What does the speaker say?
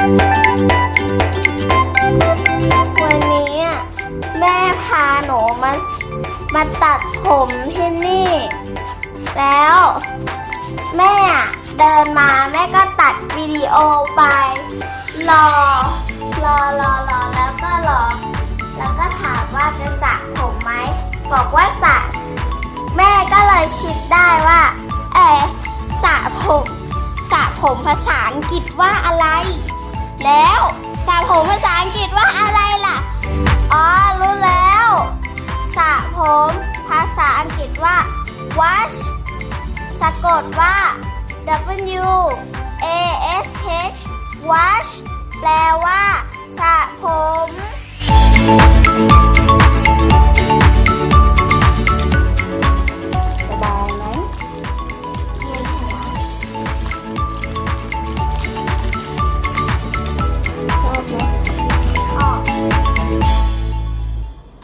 วันนี้แม่พาหนูมามาตัดผมที่นี่ แล้ว แม่เดินมาแม่ก็ตัดวิดีโอไป รอ รอรอรอแล้วก็รอ แล้วก็ถามว่าจะสระผมไหม บอกว่าสระแม่ก็เลยคิดได้ว่า เอ๋สระผมสระผมภาษาอังกฤษว่าอะไร ผมภาษาอังกฤษว่าอะไรล่ะ อ๋อ รู้แล้ว สระผมภาษาอังกฤษว่า wash สะกดว่า W A S H wash แปลว่า